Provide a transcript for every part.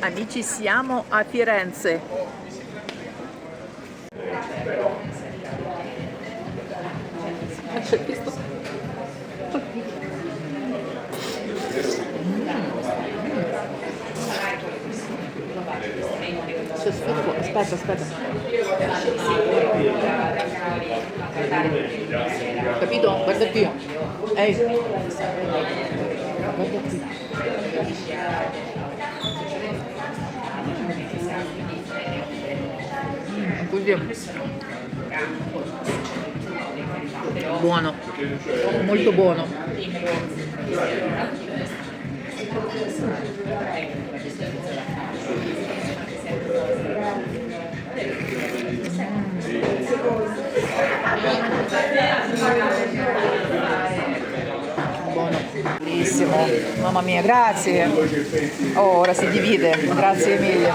Amici siamo a Firenze. Aspetta, aspetta. Capito? Guarda qui. Ehi. Guarda qui buono. Molto buono. Bellissimo. Mamma mia, grazie. Oh, ora si divide. Grazie mille.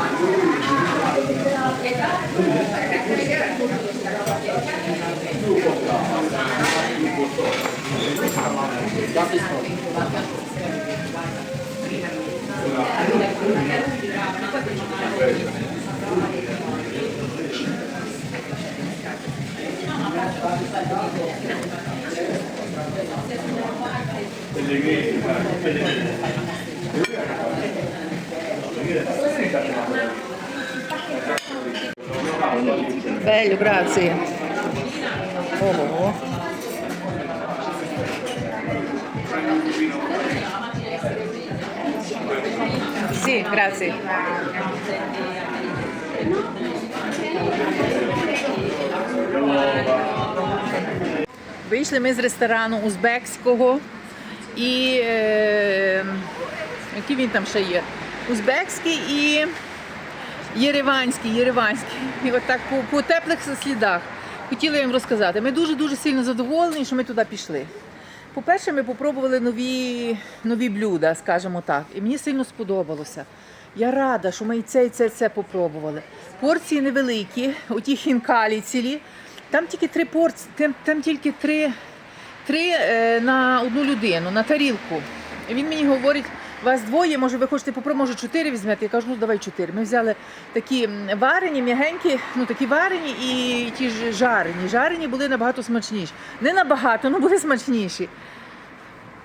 Bello, grazie. Oh. Sì, grazie. Вийшли ми з ресторану узбекського і е, який він там ще є? Узбекський і Єреванський, Єреванський. І от так по, по теплих слідах. Хотіла їм розказати. Ми дуже-дуже сильно задоволені, що ми туди пішли. По-перше, ми попробували нові, нові блюда, скажімо так. І мені сильно сподобалося. Я рада, що ми і це, і це, і це попробували. Порції невеликі, оті хінкалі цілі. Там тільки три порції, там, там тільки три, три е, на одну людину, на тарілку. І він мені говорить, вас двоє, може ви хочете попробувати, може чотири візьмете? Я кажу, ну давай чотири. Ми взяли такі варені, м'ягенькі, ну такі варені і ті ж жарені. Жарені були набагато смачніші. Не набагато, але були смачніші.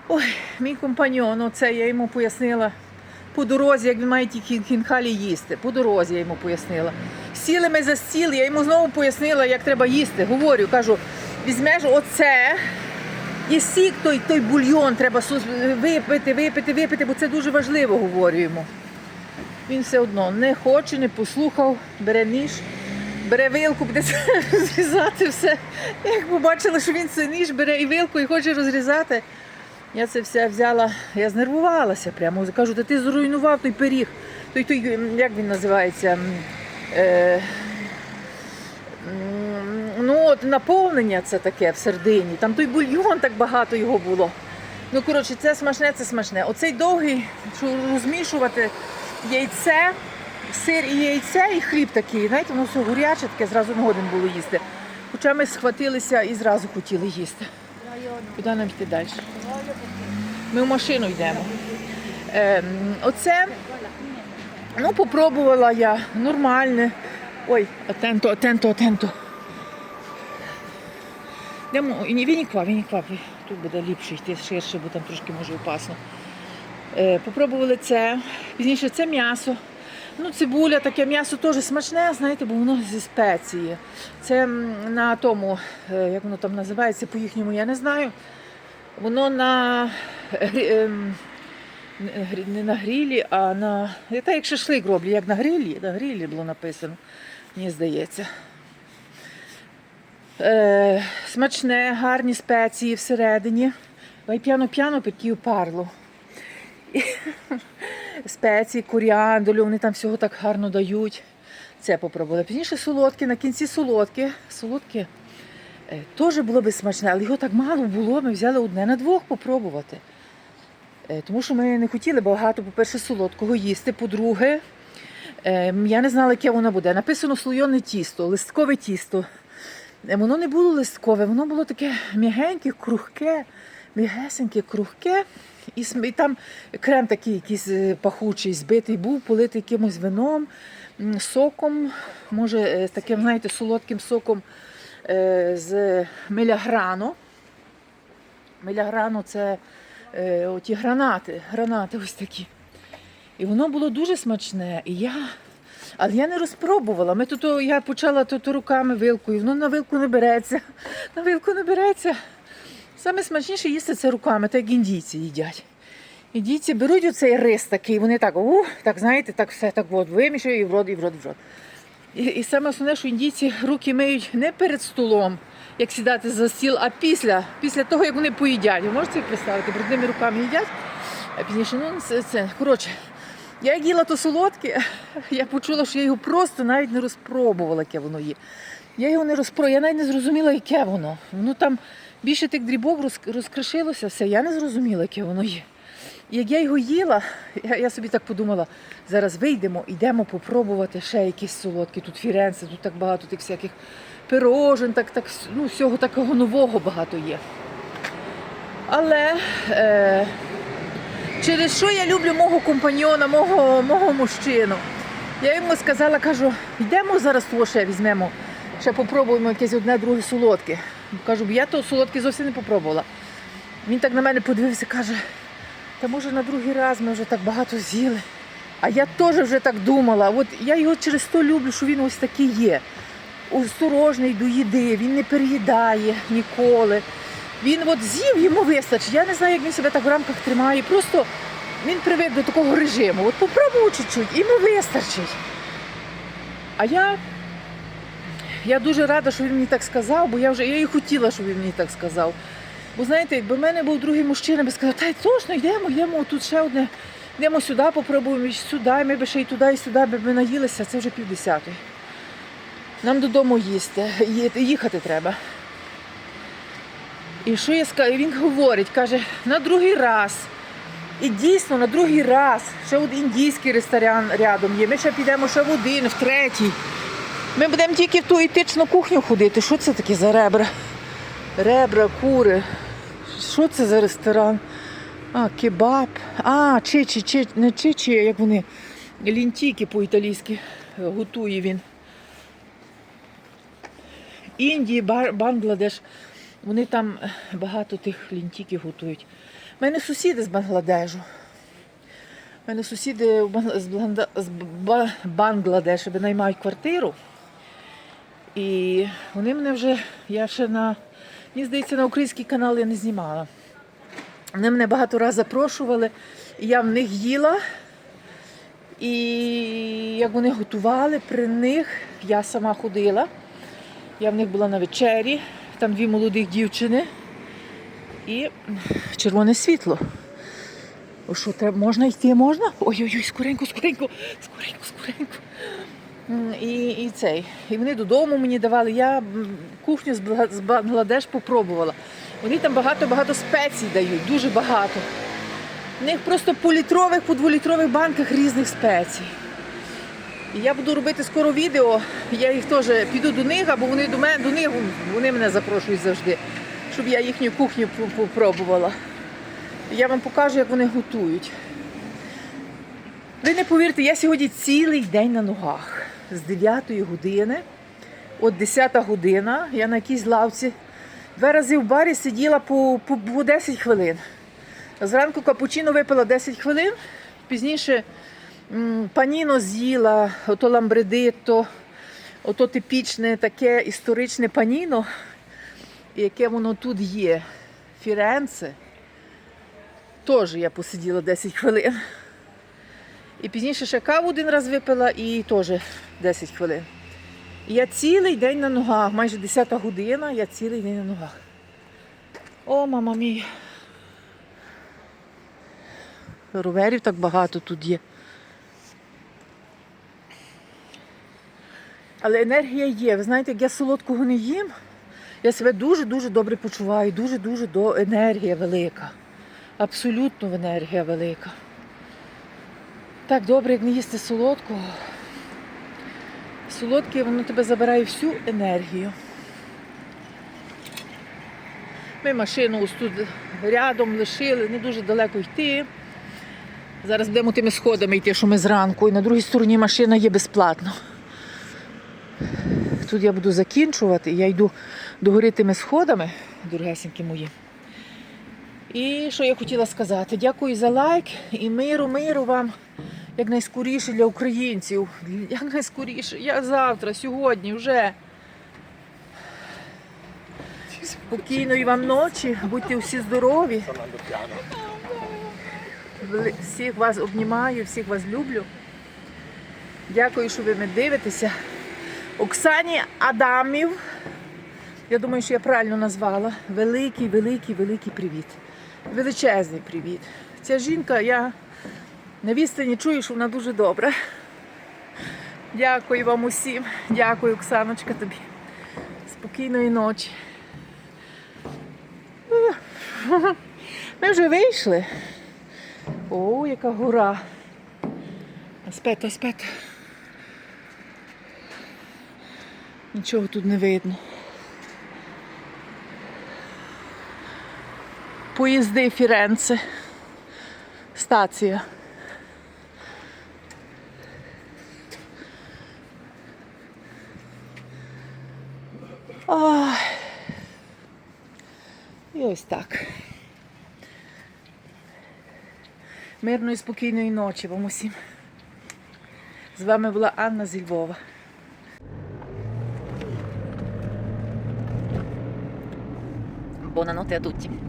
Ой, мій компаньон, оце я йому пояснила. По дорозі, як він має ті хінкалі їсти. По дорозі я йому пояснила. Сіли ми за стіл, я йому знову пояснила, як треба їсти. Говорю, кажу, візьмеш оце і сік той, той бульйон треба випити, випити, випити, бо це дуже важливо, говорю йому. Він все одно не хоче, не послухав, бере ніж, бере вилку, буде розрізати все. Як побачила, що він це ніж бере і вилку і хоче розрізати. Я це все взяла, я знервувалася прямо. Кажу, та ти зруйнував той пиріг. Той, той, як він називається? Е, ну, от наповнення це таке в середині. Там той бульйон так багато його було. Ну, коротше, це смачне, це смачне. Оцей довгий, що розмішувати яйце, сир і яйце, і хліб такий. Знаєте, воно все горяче, таке зразу не годен було їсти. Хоча ми схватилися і зразу хотіли їсти. Куди нам йти далі? Ми в машину йдемо. Ем, оце, ну, попробувала я нормальне. Ой, атенто, атенто, атенто. Йдемо, і ні, вініква, вініква. Тут буде ліпше йти ширше, бо там трошки може опасно. Е, попробували це. Пізніше це м'ясо. Ну, цибуля, таке м'ясо теж смачне, знаєте, бо воно зі спеції. Це на тому, е, як воно там називається по-їхньому, я не знаю. Воно на ем, не на грілі, а на. Та як шашлик роблять, як на грілі, на грілі було написано, мені здається. Е, смачне, гарні спеції всередині. Perché io. І Спеції, коріандолю, вони там всього так гарно дають. Це попробували. Пізніше солодкі, на кінці солодкі. Солодкі е, теж було би смачне, але його так мало було. Ми взяли одне на двох попробувати. Е, Тому що ми не хотіли багато, по-перше, солодкого їсти. По-друге, е, я не знала, яке воно буде. Написано слойоне тісто, листкове тісто. Е, Воно не було листкове, воно було таке м'ягеньке, крухке. м'ягесеньке, крухке, і, там крем такий якийсь е, пахучий, збитий був, политий якимось вином, соком, може, е, з таким, знаєте, солодким соком е, з меляграну. Меляграну це е, оті гранати, гранати ось такі. І воно було дуже смачне. І я... Але я не розпробувала. Ми тут, я почала тут руками вилкою, воно на вилку не береться. На вилку не береться. Саме смачніше їсти це руками, так як індійці їдять. Індійці беруть оцей рис такий, вони так, ух, так знаєте, так все так от вимішують і в рот, і в рот, і в рот. І, і саме основне, що індійці руки миють не перед столом, як сідати за стіл, а після, після того, як вони поїдять. Ви можете собі представити, брудними руками їдять, а пізніше, ну, це, це. коротше. Я як їла то солодке, я почула, що я його просто навіть не розпробувала, яке воно є. Я його не розпробувала, я навіть не зрозуміла, яке воно. Воно там більше тих дрібок розкришилося все, я не зрозуміла, яке воно є. І як я його їла, я, я собі так подумала, зараз вийдемо, йдемо попробувати ще якісь солодкі. Тут фіренце, тут так багато тих всяких пирожен, так, так, ну, всього такого нового багато є. Але е, через що я люблю мого компаньйона, мого, мого мужчину. Я йому сказала, кажу, йдемо зараз того ще візьмемо, ще попробуємо якесь одне друге солодке. Кажу, я то солодке зовсім не попробувала. Він так на мене подивився, каже, та може на другий раз ми вже так багато з'їли. А я теж вже так думала. От я його через то люблю, що він ось такий є. Осторожний до їди, він не переїдає ніколи. Він от з'їв, йому вистачить. Я не знаю, як він себе так в рамках тримає. Просто він привик до такого режиму. От попробував чуть-чуть, йому вистачить. А я, я дуже рада, що він мені так сказав, бо я вже я і хотіла, щоб він мені так сказав. Бо знаєте, якби в мене був другий мужчина, би сказав, та точно йдемо, йдемо, тут ще одне, йдемо сюди, попробуємо і сюди, ми би ще й туди, і сюди би ми наїлися, це вже півдесятої. Нам додому їсти, їхати треба. І що я скажу? Він говорить, каже, на другий раз. І дійсно на другий раз. Ще один індійський ресторан рядом є. Ми ще підемо ще в один, в третій. Ми будемо тільки в ту етичну кухню ходити. Що це таке за ребра? Ребра, кури. Що це за ресторан? А, кебаб. А, чичі, чи, не чичі, як вони. Лінтіки по-італійськи готує він. Індії, Бангладеш. Вони там е, багато тих лінтіків готують. У мене сусіди з Бангладежу. У мене сусіди з, Бланда- з Ба- Бангладешу винаймають квартиру. І вони мене вже, я ще на, мені здається, на український канал я не знімала. Вони мене багато разів запрошували, і я в них їла. І як вони готували, при них я сама ходила. Я в них була на вечері, там дві молодих дівчини і червоне світло. О, що треба? Можна йти? Можна? Ой-ой-ой, скоренько, скоренько, скоренько, скоренько. І, і цей. І вони додому мені давали. Я кухню з Бангладеш попробувала. Вони там багато-багато спецій дають, дуже багато. В них просто по літрових, по дволітрових банках різних спецій. І я буду робити скоро відео. Я їх теж піду до них, або вони до мене до них, вони мене запрошують завжди, щоб я їхню кухню попробувала. Я вам покажу, як вони готують. Ви не повірите, я сьогодні цілий день на ногах. З 9 години, от 10 година, я на якійсь лавці. Два рази в барі сиділа по, по, по 10 хвилин. Зранку капучино випила 10 хвилин, пізніше паніно з'їла, ото ламбредито, ото типічне таке історичне паніно, яке воно тут є. Фіренце. Теж я посиділа 10 хвилин. І пізніше ще каву один раз випила і теж 10 хвилин. І я цілий день на ногах, майже 10 година, я цілий день на ногах. О, мама мій. Роверів так багато тут є. Але енергія є. Ви знаєте, як я солодкого не їм, я себе дуже-дуже добре почуваю, дуже-дуже до енергія велика. Абсолютно енергія велика. Так добре, як не їсти солодкого. Солодке, воно тебе забирає всю енергію. Ми машину ось тут рядом лишили, не дуже далеко йти. Зараз будемо тими сходами йти, що ми зранку. І на другій стороні машина є безплатно. Тут я буду закінчувати, я йду догори тими сходами, дорогесенькі мої. І що я хотіла сказати? Дякую за лайк і миру, миру вам якнайскоріше для українців. Якнайскоріше. Я завтра, сьогодні вже. Спокійної вам ночі, будьте всі здорові. Всіх вас обнімаю, всіх вас люблю. Дякую, що ви мене дивитеся. Оксані Адамів. Я думаю, що я правильно назвала. Великий, великий, великий привіт. Величезний привіт. Ця жінка, я на відстані чую, що вона дуже добра. Дякую вам усім. Дякую, Оксаночка, тобі. Спокійної ночі. Ми вже вийшли. О, яка гора. Аспет, аспет. Нічого тут не видно. Поїзди Фіренце. Стація. Ой. І ось так. Мирної спокійної ночі вам усім. З вами була Анна зі Львова. Buonanotte a tutti.